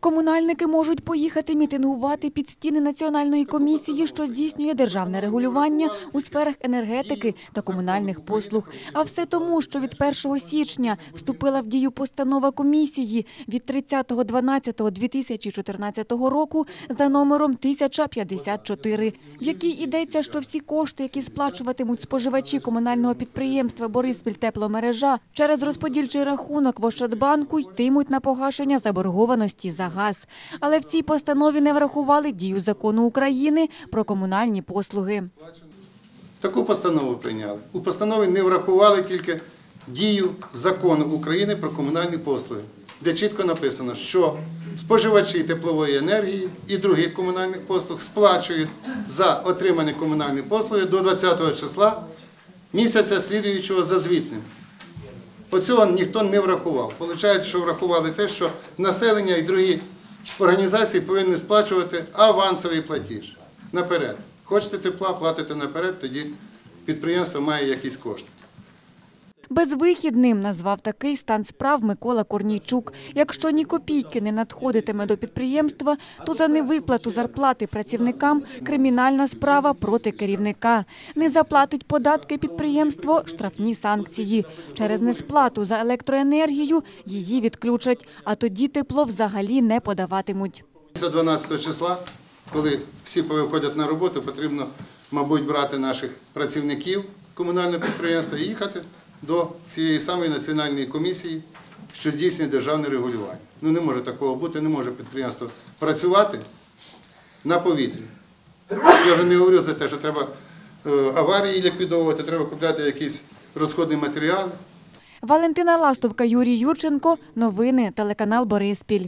Комунальники можуть поїхати мітингувати під стіни Національної комісії, що здійснює державне регулювання у сферах енергетики та комунальних послуг. А все тому, що від 1 січня вступила в дію постанова комісії від 30.12.2014 року за номером 1054, в якій йдеться, що всі кошти, які сплачуватимуть споживачі комунального підприємства Бориспіль тепломережа через розподільчий рахунок в Ощадбанку йтимуть на погашення заборгованості за газ. Але в цій постанові не врахували дію закону України про комунальні послуги. Таку постанову прийняли. У постанові не врахували тільки дію закону України про комунальні послуги, де чітко написано, що споживачі теплової енергії і других комунальних послуг сплачують за отримані комунальні послуги до 20 числа місяця слідуючого за звітним. Оцього ніхто не врахував. Получається, що врахували те, що населення і другі організації повинні сплачувати авансовий платіж наперед. Хочете тепла, платите наперед, тоді підприємство має якісь кошти. Безвихідним назвав такий стан справ Микола Корнійчук. Якщо ні копійки не надходитиме до підприємства, то за невиплату зарплати працівникам кримінальна справа проти керівника. Не заплатить податки підприємство – штрафні санкції. Через несплату за електроенергію її відключать, а тоді тепло взагалі не подаватимуть. Після 12 числа, коли всі виходять на роботу, потрібно, мабуть, брати наших працівників комунального підприємства і їхати до цієї самої національної комісії, що здійснює державне регулювання. Ну не може такого бути, не може підприємство працювати на повітрі. Я вже не говорю за те, що треба е, аварії ліквідовувати, треба купляти якісь розходні матеріали. Валентина Ластовка, Юрій Юрченко. Новини. Телеканал Бориспіль.